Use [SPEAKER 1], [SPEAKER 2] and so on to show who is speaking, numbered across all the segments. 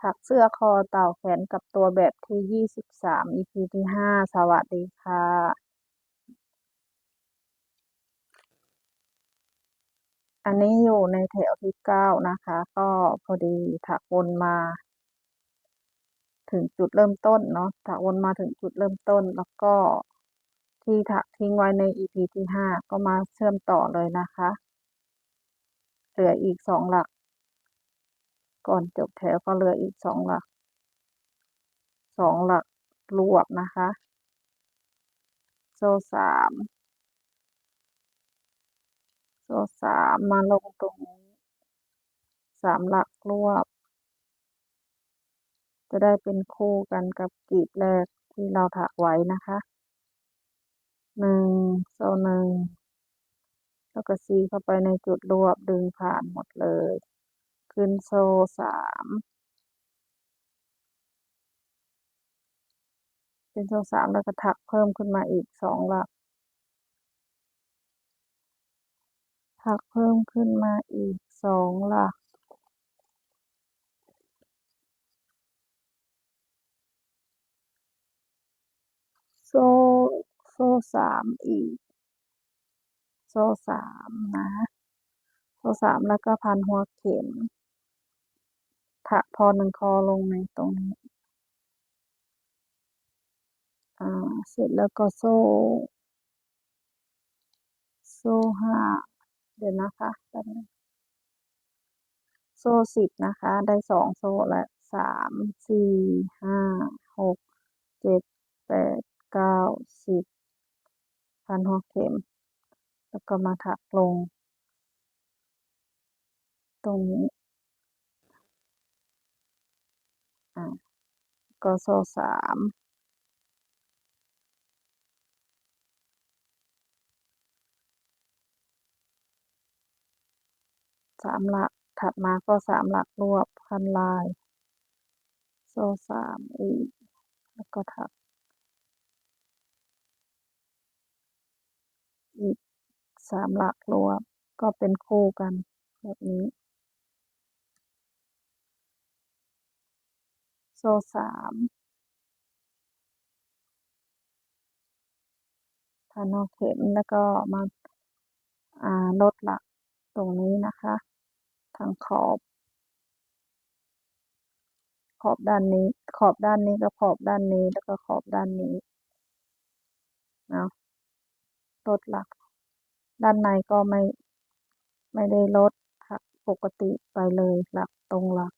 [SPEAKER 1] ถักเสื้อคอเต่าแขนกับตัวแบบที่ยี่สิบสาม EP ที่ห้า สวัสดีค่ะอันนี้อยู่ในแถวที่เก้านะคะ ก็พอดีถักวนมา ถึงจุดเริ่มต้นเนาะถักวนมาถึงจุดเริ่มต้น แล้วก็ที่ถักทิ้งไว้ใน EP ที่ห้าก็มาเชื่อมต่อเลยนะคะ เหลืออีกสองหลัก ก่อนจบแถวก็เหลืออีกสองหลักสองหลักรวบนะคะ โซ่สามโซ่สามมาลงตรงนี้สามหลักรวบ จะได้เป็นคู่กันกับกลีบแรกที่เราถักไว้นะคะหนึ่งโซ่หนึ่งแล้วก็ซีเข้าไปในจุดรวบดึงผ่านหมดเลย ขึ้นโซ่สามเป็นโซ่สามแล้วก็ถักเพิ่มขึ้นมาอีกสองหลัก ถักเพิ่มขึ้นมาอีกสองหลักโซ่โซ่สามอีก โซ่สามนะ โซ่สามแล้วก็พันหัวเข็ม ถักพอหนึ่งคอลงในตรงนี้ อ่า เสร็จแล้วก็โซ่ โซ่ห้า เดี๋ยวนะคะแป๊บนึงโซ่สิบนะคะ ได้สองโซ่แล้วสามสี่ห้าหกเจ็ดแปดเก้าสิบพันหัวเข็ม แล้วก็มาถักลง ตรงนี้ อ่าก็โซ่สามสามหลัก ถัดมาก็สามหลักรวบพันลาย โซ่สามอีก แล้วก็ถัก อีกสามหลักรวบก็เป็นคู่กันแบบนี้ โซ่สามพันหัวเข็มแล้วก็มาาลดหลักตรงนี้นะคะ ทางขอบ ขอบด้านนี้ ขอบด้านนี้กับขอบด้านนี้แล้วก็ขอบด้านนี้เนาะลดหลัก ด้านในก็ไม่ไม่ได้ลดปกติไปเลยหลักตรงหลัก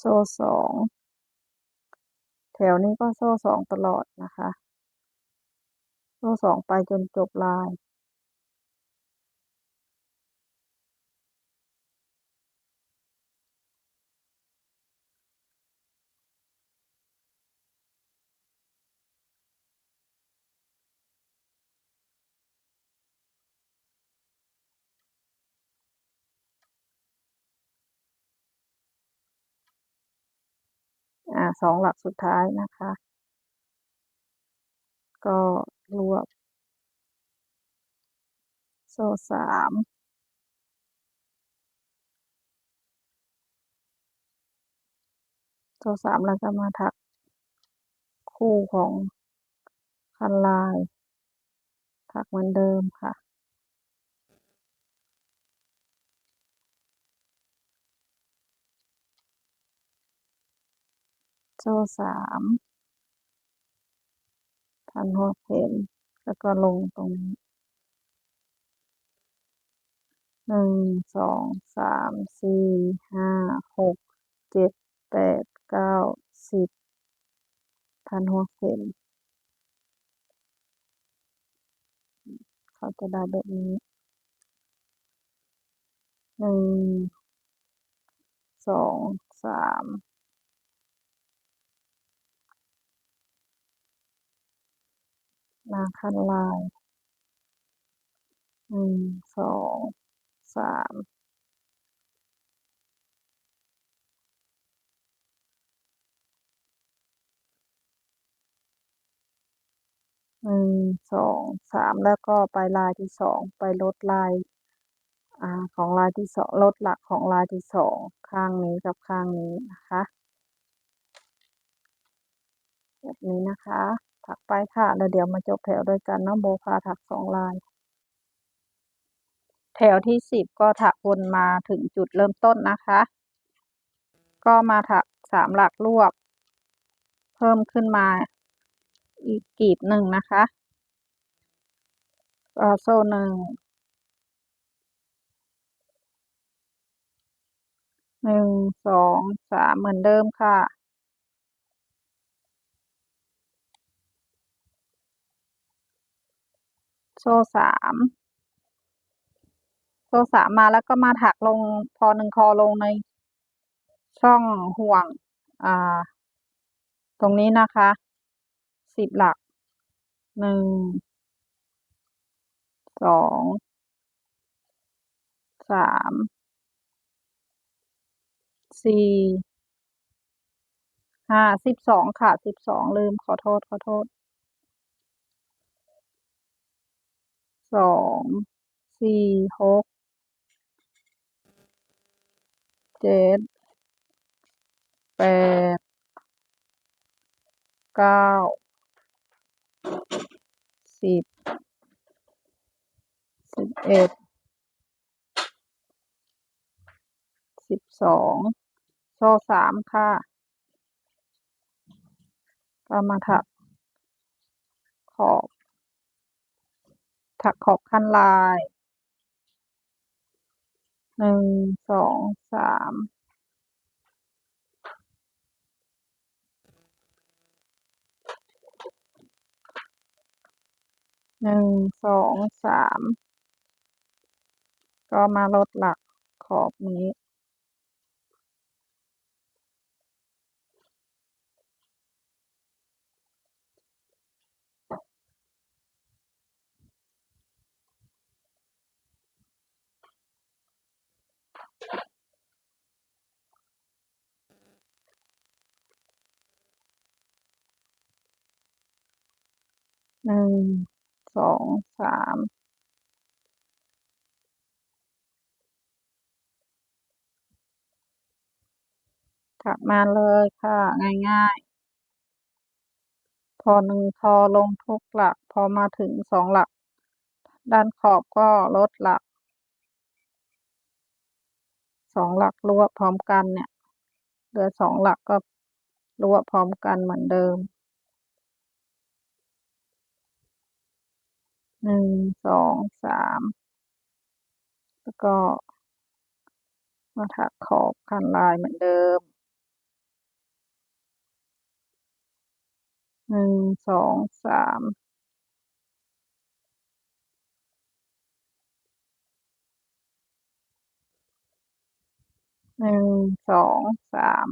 [SPEAKER 1] โซ่สองแถวนี้ก็โซ่สองตลอดนะคะ โซ่สองไปจนจบลาย อ่าสองหลักสุดท้ายนะคะ ก็รวบโซ่สามโซ่สามแล้วก็มาถักคู่ของพันลาย ถักเหมือนเดิมค่ะ โซ่สามพันหัวเข็มแล้วก็ลงตรงนี้หนึ่งสองสามสี่ห้าหกเจ็ดแปดเก้าสิบพันหัวเข็มเขาจะได้แบบนี้หนึ่งสองสาม มาคันลายหนึ่งสองสามหนึ่งสองสามแล้วก็ไปลายที่สองไปลดลายอ่าของลายที่สองลดหลักของลายที่สองข้างนี้กับข้างนี้นะคะ แบบนี้นะคะ ถักไปค่ะแล้วเดี๋ยวมาจบแถวด้วยกันเนาะโบพาถักสองลาย แถวที่สิบก็ถักวนมาถึงจุดเริ่มต้นนะคะ ก็มาถักสามหลักรวบ เพิ่มขึ้นมาอีกกีบหนึ่งนะคะโซ่หนึ่งหนึ่งสองสามเหมือนเดิมค่ะ โซ่สามโซ่สามมาแล้วก็มาถักลงพอหนึ่งคอลงในช่องห่วงอ่าตรงนี้นะคะสิบหลักหนึ่งสองสามสี่ห้าสิบสองค่ะสิบสองลืมขอโทษขอโทษ สองสี่หกเจ็ดแปดเก้าสิบสิบเอ็ดสิบสองโซ่สามค่ะก็มาถักขอบ ถักขอบคันลายหนึ่งสองสามหนึ่งสองสามก็มาลดหลักขอบนี้ หนึ่งสองสามถักมาเลยค่ะ ง่ายๆ พอหนึ่งทอลงทุกหลัก พอมาถึงสองหลัก ด้านขอบก็ลดหลักสองหลักรวบพร้อมกันเนี่ย เหลือสองหลักก็รวบพร้อมกันเหมือนเดิม หนึ่งสองสามแล้วก็ มาถักขอบคันลายเหมือนเดิมหนึ่งสองสามหนึ่งสองสาม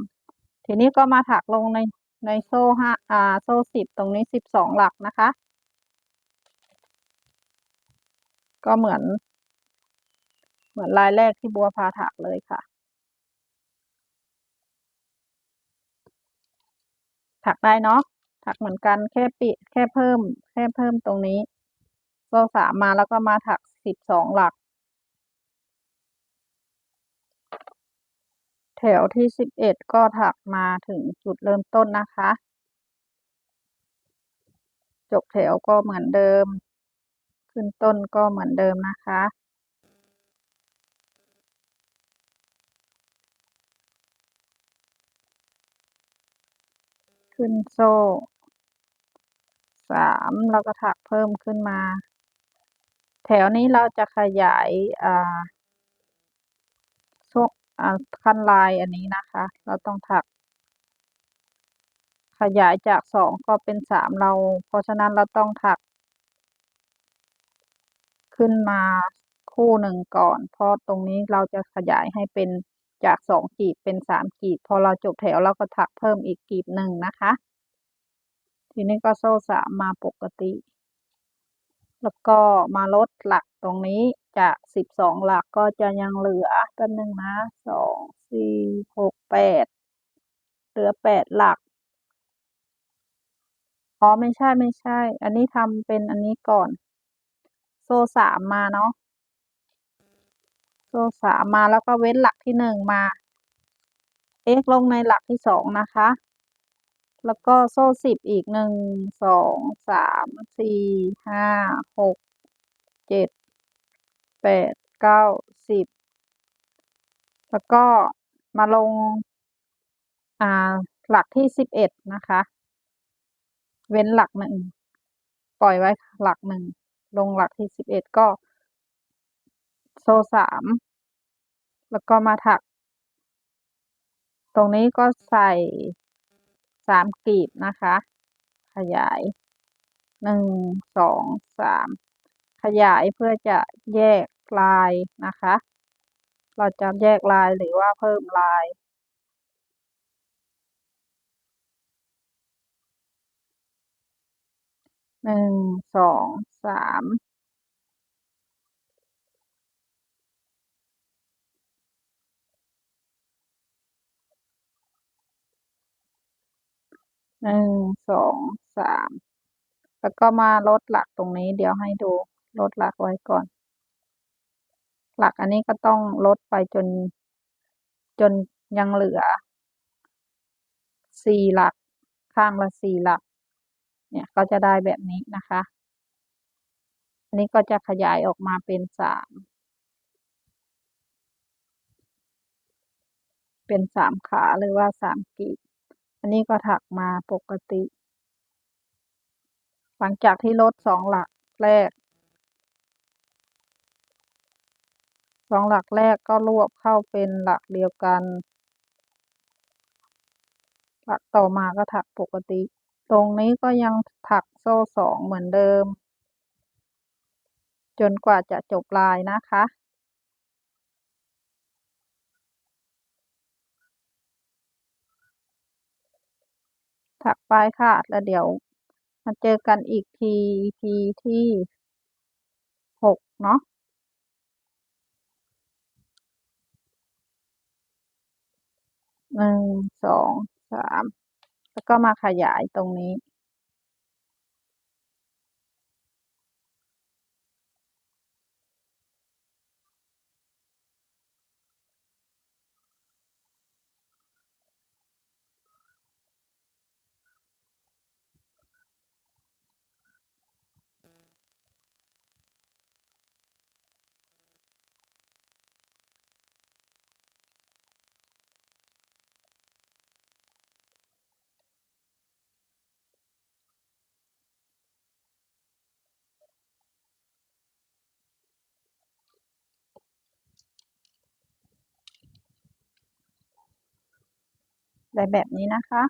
[SPEAKER 1] ทีนี้ก็มาถักลงในในโซ่ห้าอ่าโซ่สิบตรงนี้สิบสองหลักนะคะ ก็เหมือน เหมือนลายแรกที่บัวพาถักเลยค่ะ ถักได้เนาะถักเหมือนกันแค่ปิแค่เพิ่ม แค่เพิ่มตรงนี้โซ่สามมาแล้วก็มาถักสิบสองหลัก แถวที่สิบเอ็ดก็ถักมาถึงจุดเริ่มต้นนะคะ จบแถวก็เหมือนเดิม ขึ้นต้นก็เหมือนเดิมนะคะ ขึ้นโซ่สามแล้วก็ถักเพิ่มขึ้นมา แถวนี้เราจะขยายอ่าช่วงอ่าคันลายอันนี้นะคะ เราต้องถัก ขยายจากสองก็เป็นสามเรา เพราะฉะนั้นเราต้องถัก ขึ้นมาคู่หนึ่งก่อน เพราะตรงนี้เราจะขยายให้เป็นจากสองกีบเป็นสามกีบ พอเราจบแถวเราก็ถักเพิ่มอีกกีบหนึ่งนะคะ ทีนี้ก็โซ่สามมาปกติ แล้วก็มาลดหลักตรงนี้จากสิบสองหลักก็จะยังเหลือแป๊บนึงนะสองสี่หกแปดเหลือแปดหลักอ๋อไม่ใช่ๆอันนี้ทำเป็นอันนี้ก่อน โซ่สามมาเนาะโซ่สามมาแล้วก็เว้นหลักที่หนึ่งมาเอ็กลงในหลักที่สองนะคะ แล้วก็โซ่สิบอีกหนึ่งสองสามสี่ห้าหกเจ็ดแปดเก้าสิบแล้วก็มาลง อ่า หลักที่สิบเอ็ดนะคะ เว้นหลักหนึ่งปล่อยไว้หลักหนึ่ง ลงหลักที่11ก็ โซ่3แล้วก็มาถัก ตรงนี้ก็ใส่3กลีบนะคะ ขยาย1 2 3ขยายเพื่อจะแยกลายนะคะ เราจะแยกลายหรือว่าเพิ่มลายหนึ่งสอง 1 2 3 1 2 3แล้วก็มาลดหลักตรงนี้เดี๋ยวให้ดูลดหลักไว้ก่อน หลักอันนี้ก็ต้องลดไปจน จนยังเหลือ4หลักข้างละ4หลัก เนี่ยก็จะได้แบบนี้นะคะ นนี้ก็จะขยายออกมาเป็น3เป็น3ขาหรือว่า3กลีบอันนี้ก็ถักมาปกติ หลังจากที่ลด2หลักแรก2หลักแรกก็รวบเข้าเป็นหลักเดียวกัน หลักต่อมาก็ถักปกติ ตรงนี้ก็ยังถักโซ่2เหมือนเดิม จนกว่าจะจบลายนะคะ ถักไปค่ะ แล้วเดี๋ยวมาเจอกันอีกที EP ที่6เนาะ1 2 3แล้วก็มาขยายตรงนี้ ไรแบบนี้นะคะ